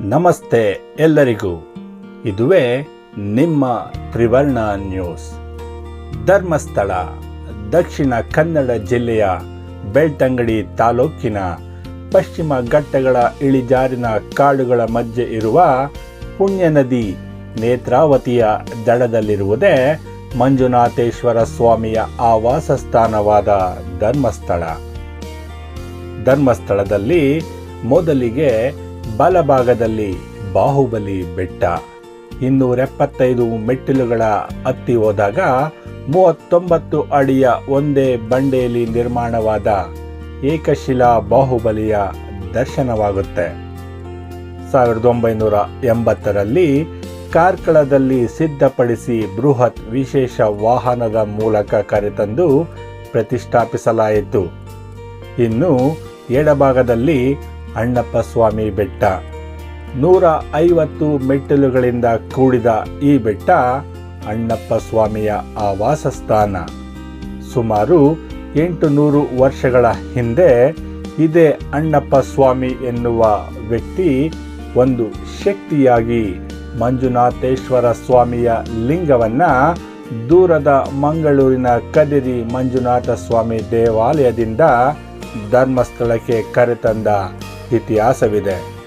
ನಮಸ್ತೆ ಎಲ್ಲರಿಗೂ. ಇದುವೇ ನಿಮ್ಮ ತ್ರಿವರ್ಣ ನ್ಯೂಸ್. ಧರ್ಮಸ್ಥಳ, ದಕ್ಷಿಣ ಕನ್ನಡ ಜಿಲ್ಲೆಯ ಬೆಳ್ತಂಗಡಿ ತಾಲೂಕಿನ ಪಶ್ಚಿಮ ಘಟ್ಟಗಳ ಇಳಿಜಾರಿನ ಕಾಡುಗಳ ಮಧ್ಯೆ ಇರುವ ಪುಣ್ಯ ನದಿ ನೇತ್ರಾವತಿಯ ದಡದಲ್ಲಿರುವುದೇ ಮಂಜುನಾಥೇಶ್ವರ ಸ್ವಾಮಿಯ ಆವಾಸ ಸ್ಥಾನವಾದ ಧರ್ಮಸ್ಥಳ. ಧರ್ಮಸ್ಥಳದಲ್ಲಿ ಮೊದಲಿಗೆ ಬಲಭಾಗದಲ್ಲಿ ಬಾಹುಬಲಿ ಬೆಟ್ಟ. ಇನ್ನೂರ ಎಪ್ಪತ್ತೈದು ಮೆಟ್ಟಿಲುಗಳ ಹತ್ತಿ ಹೋದಾಗ ಮೂವತ್ತೊಂಬತ್ತು ಅಡಿಯ ಒಂದೇ ಬಂಡೆಯಲ್ಲಿ ನಿರ್ಮಾಣವಾದ ಏಕಶಿಲಾ ಬಾಹುಬಲಿಯ ದರ್ಶನವಾಗುತ್ತೆ. ಸಾವಿರದ ಒಂಬೈನೂರ ಎಂಬತ್ತರಲ್ಲಿ ಕಾರ್ಕಳದಲ್ಲಿ ಸಿದ್ಧಪಡಿಸಿ ಬೃಹತ್ ವಿಶೇಷ ವಾಹನದ ಮೂಲಕ ಕರೆತಂದು ಪ್ರತಿಷ್ಠಾಪಿಸಲಾಯಿತು. ಇನ್ನು ಎಡಭಾಗದಲ್ಲಿ ಅಣ್ಣಪ್ಪ ಸ್ವಾಮಿ ಬೆಟ್ಟ. ನೂರ ಐವತ್ತು ಮೆಟ್ಟಿಲುಗಳಿಂದ ಕೂಡಿದ ಈ ಬೆಟ್ಟ ಅಣ್ಣಪ್ಪ ಸ್ವಾಮಿಯ ಆವಾಸ ಸ್ಥಾನ ಸುಮಾರು ಎಂಟು ನೂರು ವರ್ಷಗಳ ಹಿಂದೆ ಇದೇ ಅಣ್ಣಪ್ಪ ಸ್ವಾಮಿ ಎನ್ನುವ ವ್ಯಕ್ತಿ ಒಂದು ಶಕ್ತಿಯಾಗಿ ಮಂಜುನಾಥೇಶ್ವರ ಸ್ವಾಮಿಯ ಲಿಂಗವನ್ನ ದೂರದ ಮಂಗಳೂರಿನ ಕದಿರಿ ಮಂಜುನಾಥ ಸ್ವಾಮಿ ದೇವಾಲಯದಿಂದ ಧರ್ಮಸ್ಥಳಕ್ಕೆ ಕರೆತಂದ. ಇತಿಹಾಸವಿದೆ.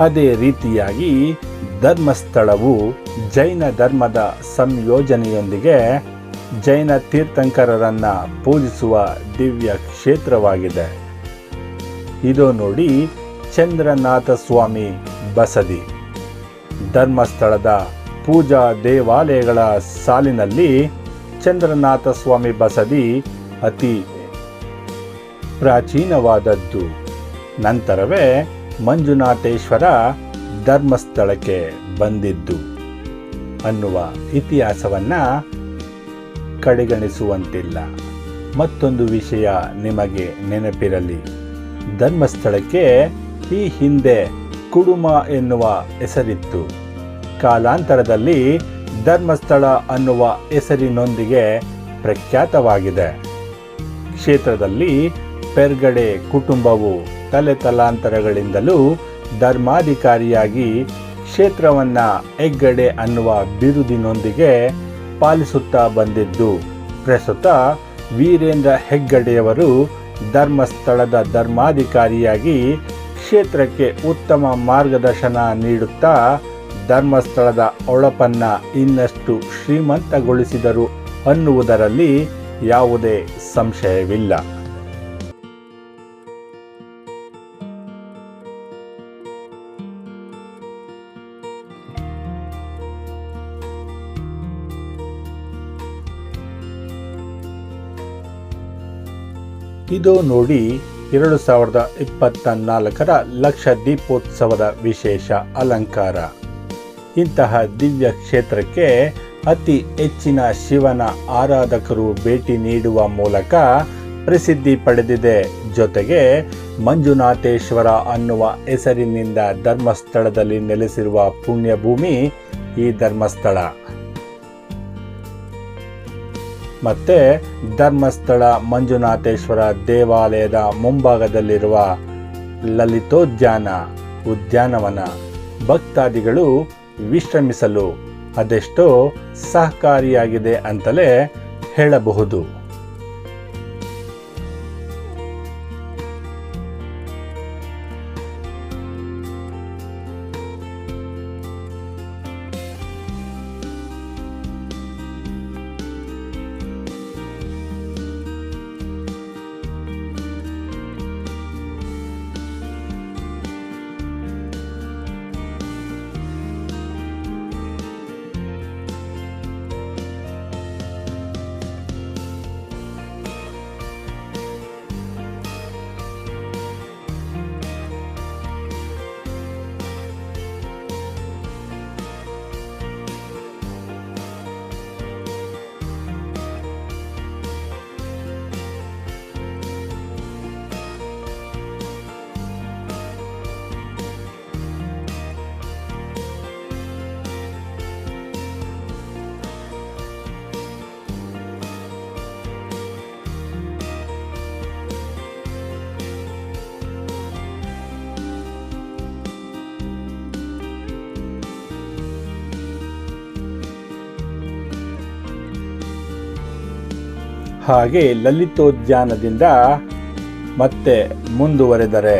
ಅದೇ ರೀತಿಯಾಗಿ ಧರ್ಮಸ್ಥಳವು ಜೈನ ಧರ್ಮದ ಸಂಯೋಜನೆಯೊಂದಿಗೆ ಜೈನ ತೀರ್ಥಂಕರರನ್ನ ಪೂಜಿಸುವ ದಿವ್ಯ ಕ್ಷೇತ್ರವಾಗಿದೆ. ಇದು ನೋಡಿ ಚಂದ್ರನಾಥ ಸ್ವಾಮಿ ಬಸದಿ. ಧರ್ಮಸ್ಥಳದ ಪೂಜಾ ದೇವಾಲಯಗಳ ಸಾಲಿನಲ್ಲಿ ಚಂದ್ರನಾಥ ಸ್ವಾಮಿ ಬಸದಿ ಅತಿ ಪ್ರಾಚೀನವಾದದ್ದು. ನಂತರವೇ ಮಂಜುನಾಥೇಶ್ವರ ಧರ್ಮಸ್ಥಳಕ್ಕೆ ಬಂದಿದ್ದು ಅನ್ನುವ ಇತಿಹಾಸವನ್ನ ಕಡೆಗಣಿಸುವಂತಿಲ್ಲ. ಮತ್ತೊಂದು ವಿಷಯ ನಿಮಗೆ ನೆನಪಿರಲಿ. ಧರ್ಮಸ್ಥಳಕ್ಕೆ ಈ ಹಿಂದೆ ಕುಡುಮ ಎನ್ನುವ ಹೆಸರಿತ್ತು. ಕಾಲಾಂತರದಲ್ಲಿ ಧರ್ಮಸ್ಥಳ ಅನ್ನುವ ಹೆಸರಿನೊಂದಿಗೆ ಪ್ರಖ್ಯಾತವಾಗಿದೆ. ಕ್ಷೇತ್ರದಲ್ಲಿ ಪೆರ್ಗಡೆ ಕುಟುಂಬವು ತಲೆ ತಲಾಂತರಗಳಿಂದಲೂ ಧರ್ಮಾಧಿಕಾರಿಯಾಗಿ ಕ್ಷೇತ್ರವನ್ನ ಹೆಗ್ಗಡೆ ಅನ್ನುವ ಬಿರುದಿನೊಂದಿಗೆ ಪಾಲಿಸುತ್ತಾ ಬಂದಿದ್ದು. ಪ್ರಸ್ತುತ ವೀರೇಂದ್ರ ಹೆಗ್ಗಡೆಯವರು ಧರ್ಮಸ್ಥಳದ ಧರ್ಮಾಧಿಕಾರಿಯಾಗಿ ಕ್ಷೇತ್ರಕ್ಕೆ ಉತ್ತಮ ಮಾರ್ಗದರ್ಶನ ನೀಡುತ್ತಾ ಧರ್ಮಸ್ಥಳದ ಒಳಪನ್ನ ಇನ್ನಷ್ಟು ಶ್ರೀಮಂತಗೊಳಿಸಿದರು ಅನ್ನುವುದರಲ್ಲಿ ಯಾವುದೇ ಸಂಶಯವಿಲ್ಲ. ಇದು ನೋಡಿ ಎರಡು ಸಾವಿರದ ಇಪ್ಪತ್ತ ನಾಲ್ಕರ ಲಕ್ಷ ದೀಪೋತ್ಸವದ ವಿಶೇಷ ಅಲಂಕಾರ. ಇಂತಹ ದಿವ್ಯ ಕ್ಷೇತ್ರಕ್ಕೆ ಅತಿ ಹೆಚ್ಚಿನ ಶಿವನ ಆರಾಧಕರು ಭೇಟಿ ನೀಡುವ ಮೂಲಕ ಪ್ರಸಿದ್ಧಿ ಪಡೆದಿದೆ. ಜೊತೆಗೆ ಮಂಜುನಾಥೇಶ್ವರ ಅನ್ನುವ ಹೆಸರಿನಿಂದ ಧರ್ಮಸ್ಥಳದಲ್ಲಿ ನೆಲೆಸಿರುವ ಪುಣ್ಯಭೂಮಿ ಈ ಧರ್ಮಸ್ಥಳ. ಮತ್ತೆ ಧರ್ಮಸ್ಥಳ ಮಂಜುನಾಥೇಶ್ವರ ದೇವಾಲಯದ ಮುಂಭಾಗದಲ್ಲಿರುವ ಲಲಿತೋದ್ಯಾನ ಉದ್ಯಾನವನ. ಭಕ್ತಾದಿಗಳು ವಿಶ್ರಮಿಸಲು ಅದೆಷ್ಟೋ ಸಹಕಾರಿಯಾಗಿದೆ ಅಂತಲೇ ಹೇಳಬಹುದು. ಹಾಗೆ ಲಲಿತೋದ್ಯಾನದಿಂದ ಮತ್ತೆ ಮುಂದುವರೆದರೆ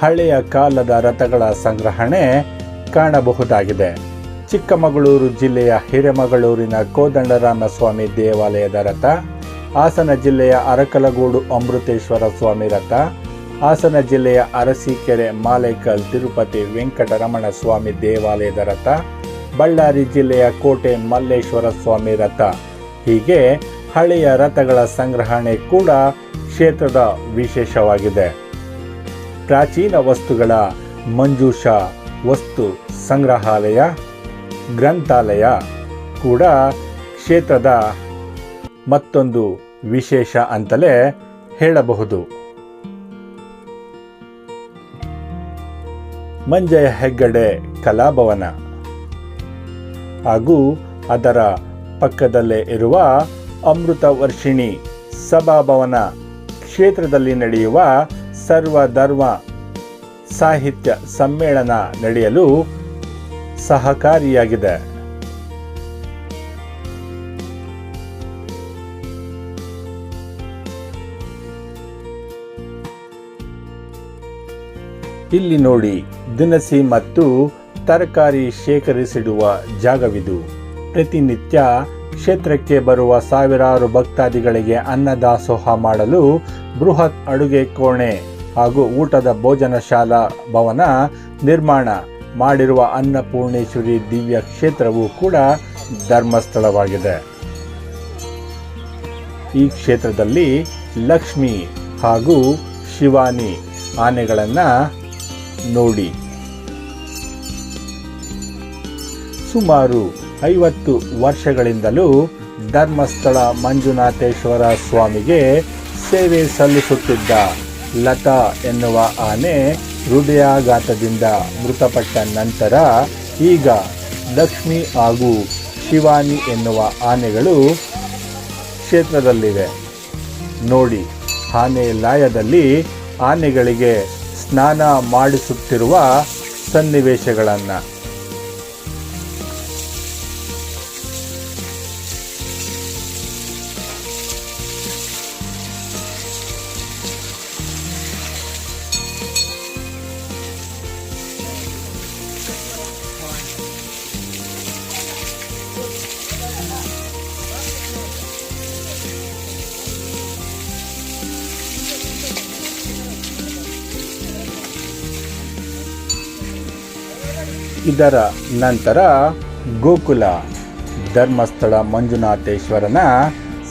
ಹಳೆಯ ಕಾಲದ ರಥಗಳ ಸಂಗ್ರಹಣೆ ಕಾಣಬಹುದಾಗಿದೆ. ಚಿಕ್ಕಮಗಳೂರು ಜಿಲ್ಲೆಯ ಹಿರೇಮಗಳೂರಿನ ಕೋದಂಡರಾಮಸ್ವಾಮಿ ದೇವಾಲಯದ ರಥ, ಹಾಸನ ಜಿಲ್ಲೆಯ ಅರಕಲಗೂಡು ಅಮೃತೇಶ್ವರ ಸ್ವಾಮಿ ರಥ, ಹಾಸನ ಜಿಲ್ಲೆಯ ಅರಸೀಕೆರೆ ಮಾಲೇಕಲ್ ತಿರುಪತಿ ವೆಂಕಟರಮಣ ಸ್ವಾಮಿ ದೇವಾಲಯದ ರಥ, ಬಳ್ಳಾರಿ ಜಿಲ್ಲೆಯ ಕೋಟೆ ಮಲ್ಲೇಶ್ವರ ಸ್ವಾಮಿ ರಥ. ಹೀಗೆ ಹಳೆಯ ರಥಗಳ ಸಂಗ್ರಹಣೆ ಕೂಡ ಕ್ಷೇತ್ರದ ವಿಶೇಷವಾಗಿದೆ. ಪ್ರಾಚೀನ ವಸ್ತುಗಳ ಮಂಜೂಷ ವಸ್ತು ಸಂಗ್ರಹಾಲಯ, ಗ್ರಂಥಾಲಯ ಕೂಡ ಕ್ಷೇತ್ರದ ಮತ್ತೊಂದು ವಿಶೇಷ ಅಂತಲೇ ಹೇಳಬಹುದು. ಮಂಜಯ ಹೆಗ್ಗಡೆ ಕಲಾಭವನ ಹಾಗೂ ಅದರ ಪಕ್ಕದಲ್ಲೇ ಇರುವ ಅಮೃತ ವರ್ಷಿಣಿ ಸಭಾಭವನ ಕ್ಷೇತ್ರದಲ್ಲಿ ನಡೆಯುವ ಸರ್ವಧರ್ಮ ಸಾಹಿತ್ಯ ಸಮ್ಮೇಳನ ನಡೆಯಲು ಸಹಕಾರಿಯಾಗಿದೆ. ಇಲ್ಲಿ ನೋಡಿ ದಿನಸಿ ಮತ್ತು ತರಕಾರಿ ಶೇಖರಿಸಿಡುವ ಜಾಗವಿದು. ಪ್ರತಿನಿತ್ಯ ಕ್ಷೇತ್ರಕ್ಕೆ ಬರುವ ಸಾವಿರಾರು ಭಕ್ತಾದಿಗಳಿಗೆ ಅನ್ನದಾಸೋಹ ಮಾಡಲು ಬೃಹತ್ ಅಡುಗೆ ಕೋಣೆ ಹಾಗೂ ಊಟದ ಭೋಜನ ಶಾಲಾ ಭವನ ನಿರ್ಮಾಣ ಮಾಡಿರುವ ಅನ್ನಪೂರ್ಣೇಶ್ವರಿ ದಿವ್ಯ ಕ್ಷೇತ್ರವು ಕೂಡ ಧರ್ಮಸ್ಥಳವಾಗಿದೆ. ಈ ಕ್ಷೇತ್ರದಲ್ಲಿ ಲಕ್ಷ್ಮಿ ಹಾಗೂ ಶಿವಾನಿ ಆನೆಗಳನ್ನು ನೋಡಿ. ಸುಮಾರು ಐವತ್ತು ವರ್ಷಗಳಿಂದಲೂ ಧರ್ಮಸ್ಥಳ ಮಂಜುನಾಥೇಶ್ವರ ಸ್ವಾಮಿಗೆ ಸೇವೆ ಸಲ್ಲಿಸುತ್ತಿದ್ದ ಲತಾ ಎನ್ನುವ ಆನೆ ಹೃದಯಾಘಾತದಿಂದ ಮೃತಪಟ್ಟ ನಂತರ ಈಗ ಲಕ್ಷ್ಮಿ ಹಾಗೂ ಶಿವಾನಿ ಎನ್ನುವ ಆನೆಗಳು ಕ್ಷೇತ್ರದಲ್ಲಿವೆ. ನೋಡಿ, ಆನೆ ಲಾಯದಲ್ಲಿ ಆನೆಗಳಿಗೆ ಸ್ನಾನ ಮಾಡಿಸುತ್ತಿರುವ ಸನ್ನಿವೇಶಗಳನ್ನು. ಇದರ ನಂತರ ಗೋಕುಲ ಧರ್ಮಸ್ಥಳ ಮಂಜುನಾಥೇಶ್ವರನ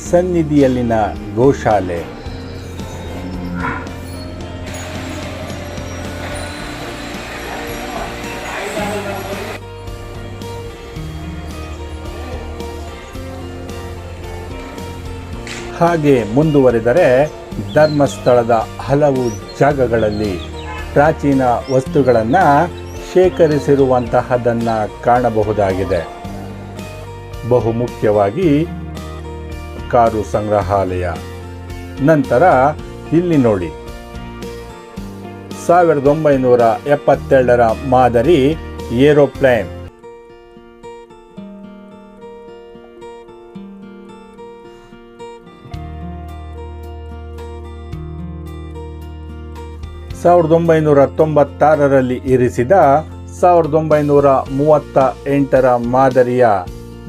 ಸನ್ನಿಧಿಯಲ್ಲಿನ ಗೋಶಾಲೆ. ಹಾಗೆ ಮುಂದುವರೆದರೆ ಧರ್ಮಸ್ಥಳದ ಹಲವು ಜಾಗಗಳಲ್ಲಿ ಪ್ರಾಚೀನ ವಸ್ತುಗಳನ್ನು ಶೇಖರಿಸಿರುವಂತಹದನ್ನು ಕಾಣಬಹುದಾಗಿದೆ. ಬಹುಮುಖ್ಯವಾಗಿ ಕಾರು ಸಂಗ್ರಹಾಲಯ. ನಂತರ ಇಲ್ಲಿ ನೋಡಿ. ಸಾವಿರದ ಒಂಬೈನೂರ ಎಪ್ಪತ್ತೆರಡರ ಮಾದರಿ ಏರೋಪ್ಲೇನ್. ಸಾವಿರದ ಒಂಬೈನೂರ ತೊಂಬತ್ತಾರರಲ್ಲಿ ಇರಿಸಿದ ಸಾವಿರದ ಒಂಬೈನೂರ ಮೂವತ್ತ ಎಂಟರ ಮಾದರಿಯ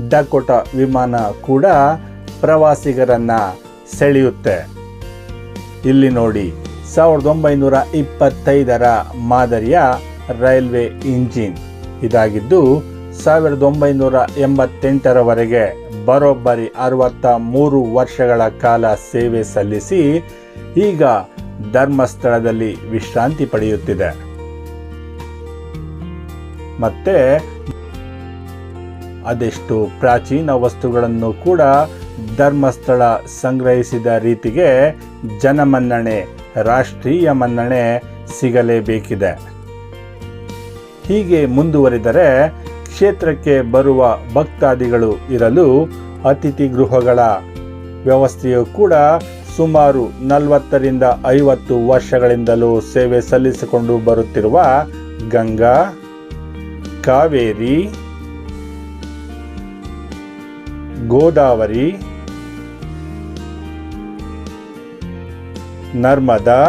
ಡಕೋಟ ವಿಮಾನ ಕೂಡ ಪ್ರವಾಸಿಗರನ್ನ ಸೆಳೆಯುತ್ತೆ. ಇಲ್ಲಿ ನೋಡಿ, ಸಾವಿರದ ಒಂಬೈನೂರ ಇಪ್ಪತ್ತೈದರ ಮಾದರಿಯ ರೈಲ್ವೆ ಇಂಜಿನ್. ಇದಾಗಿದ್ದು, ಸಾವಿರದ ಒಂಬೈನೂರ ಎಂಬತ್ತೆಂಟರವರೆಗೆ ಬರೋಬ್ಬರಿ ಅರವತ್ತ ಮೂರು ವರ್ಷಗಳ ಕಾಲ ಸೇವೆ ಸಲ್ಲಿಸಿ, ಈಗ ಧರ್ಮಸ್ಥಳದಲ್ಲಿ ವಿಶ್ರಾಂತಿ ಪಡೆಯುತ್ತಿದೆ. ಮತ್ತೆ ಅದೆಷ್ಟು ಪ್ರಾಚೀನ ವಸ್ತುಗಳನ್ನು ಕೂಡ ಧರ್ಮಸ್ಥಳ ಸಂಗ್ರಹಿಸಿದ ರೀತಿಗೆ ಜನಮನ್ನಣೆ, ರಾಷ್ಟ್ರೀಯ ಮನ್ನಣೆ ಸಿಗಲೇಬೇಕಿದೆ. ಹೀಗೆ ಮುಂದುವರಿದರೆ ಕ್ಷೇತ್ರಕ್ಕೆ ಬರುವ ಭಕ್ತಾದಿಗಳು ಇರಲು ಅತಿಥಿ ಗೃಹಗಳ ವ್ಯವಸ್ಥೆಯು ಕೂಡ ಸುಮಾರು ನಲವತ್ತರಿಂದ ಐವತ್ತು ವರ್ಷಗಳಿಂದಲೂ ಸೇವೆ ಸಲ್ಲಿಸಿಕೊಂಡು ಬರುತ್ತಿರುವ ಗಂಗಾ ಕಾವೇರಿ ಗೋದಾವರಿ ನರ್ಮದಾ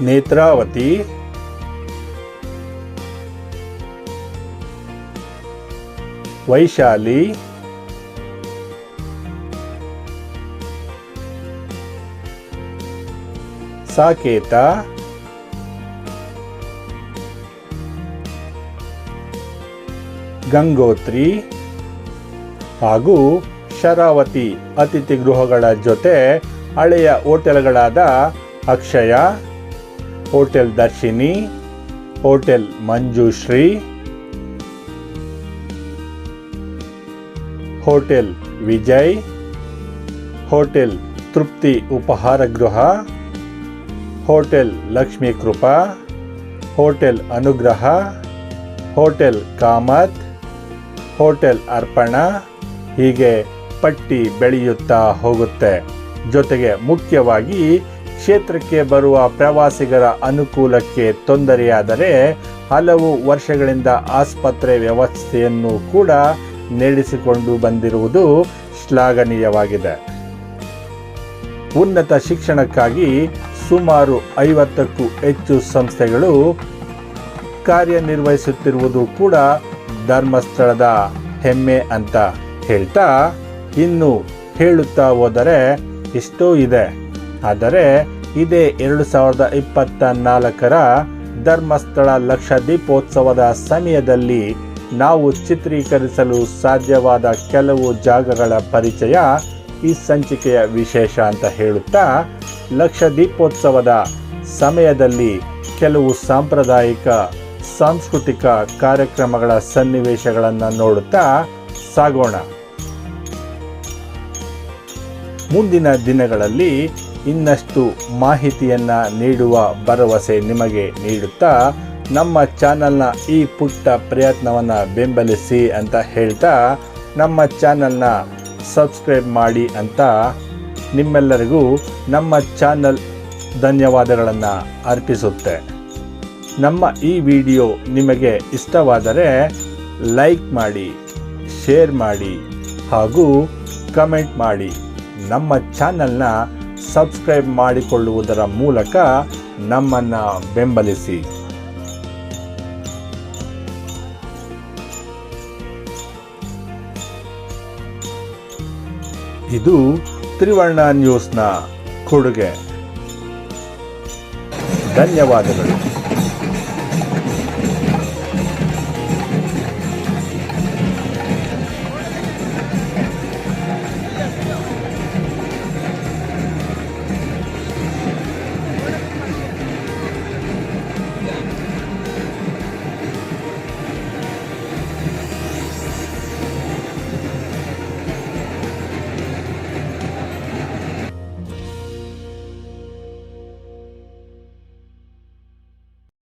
ನೇತ್ರಾವತಿ ವೈಶಾಲಿ. ಸಾಕೇತ. ಗಂಗೋತ್ರಿ. ಹಾಗೂ ಶರಾವತಿ ಅತಿಥಿ ಗೃಹಗಳ ಜೊತೆ ಹಳೆಯ ಹೋಟೆಲ್ಗಳಾದ Akshaya, hotel Darshini, hotel Manjushree hotel Vijay, hotel Trupti Upahara Gruha, hotel Lakshmi Krupa, hotel Anugraha, hotel Kamath, hotel Arpana, ಹೀಗೆ ಪಟ್ಟಿ ಬೆಳೆಯುತ್ತಾ ಹೋಗುತ್ತೆ. ಜೊತೆಗೆ ಮುಖ್ಯವಾಗಿ ಕ್ಷೇತ್ರಕ್ಕೆ ಬರುವ ಪ್ರವಾಸಿಗರ ಅನುಕೂಲಕ್ಕೆ ತೊಂದರೆಯಾದರೆ ಹಲವು ವರ್ಷಗಳಿಂದ ಆಸ್ಪತ್ರೆ ವ್ಯವಸ್ಥೆಯನ್ನು ಕೂಡ ನಡೆಸಿಕೊಂಡು ಬಂದಿರುವುದು ಶ್ಲಾಘನೀಯವಾಗಿದೆ. ಉನ್ನತ ಶಿಕ್ಷಣಕ್ಕಾಗಿ ಸುಮಾರು ಐವತ್ತಕ್ಕೂ ಹೆಚ್ಚು ಸಂಸ್ಥೆಗಳು ಕಾರ್ಯನಿರ್ವಹಿಸುತ್ತಿರುವುದು ಕೂಡ ಧರ್ಮಸ್ಥಳದ ಹೆಮ್ಮೆ ಅಂತ ಹೇಳ್ತಾ ಇನ್ನು ಹೇಳುತ್ತಾ ಹೋದರೆ ಇಷ್ಟೋ ಇದೆ. ಆದರೆ ಇದೇ ಎರಡು ಸಾವಿರದ ಇಪ್ಪತ್ತ ನಾಲ್ಕರ ಧರ್ಮಸ್ಥಳ ಲಕ್ಷ ದೀಪೋತ್ಸವದ ಸಮಯದಲ್ಲಿ ನಾವು ಚಿತ್ರೀಕರಿಸಲು ಸಾಧ್ಯವಾದ ಕೆಲವು ಜಾಗಗಳ ಪರಿಚಯ ಈ ಸಂಚಿಕೆಯ ವಿಶೇಷ ಅಂತ ಹೇಳುತ್ತಾ ಲಕ್ಷ ದೀಪೋತ್ಸವದ ಸಮಯದಲ್ಲಿ ಕೆಲವು ಸಾಂಪ್ರದಾಯಿಕ, ಸಾಂಸ್ಕೃತಿಕ ಕಾರ್ಯಕ್ರಮಗಳ ಸನ್ನಿವೇಶಗಳನ್ನು ನೋಡುತ್ತಾ ಸಾಗೋಣ. ಮುಂದಿನ ದಿನಗಳಲ್ಲಿ ಇನ್ನಷ್ಟು ಮಾಹಿತಿಯನ್ನು ನೀಡುವ ಭರವಸೆ ನಿಮಗೆ ನೀಡುತ್ತಾ ನಮ್ಮ ಚಾನಲ್ನ ಈ ಪುಟ್ಟ ಪ್ರಯತ್ನವನ್ನು ಬೆಂಬಲಿಸಿ ಅಂತ ಹೇಳ್ತಾ ನಮ್ಮ ಚಾನಲ್ನ ಸಬ್ಸ್ಕ್ರೈಬ್ ಮಾಡಿ ಅಂತ ನಿಮ್ಮೆಲ್ಲರಿಗೂ ನಮ್ಮ ಚಾನಲ್ ಧನ್ಯವಾದಗಳನ್ನು ಅರ್ಪಿಸುತ್ತೆ. ನಮ್ಮ ಈ ವಿಡಿಯೋ ನಿಮಗೆ ಇಷ್ಟವಾದರೆ ಲೈಕ್ ಮಾಡಿ, ಶೇರ್ ಮಾಡಿ ಹಾಗೂ ಕಮೆಂಟ್ ಮಾಡಿ. ನಮ್ಮ ಚಾನಲ್ನ ಸಬ್ಸ್ಕ್ರೈಬ್ ಮಾಡಿಕೊಳ್ಳುವುದರ ಮೂಲಕ ನಮ್ಮನ್ನು ಬೆಂಬಲಿಸಿ. ಇದು ತ್ರಿವರ್ಣ ನ್ಯೂಸ್ನ ಕೊಡುಗೆ. ಧನ್ಯವಾದಗಳು.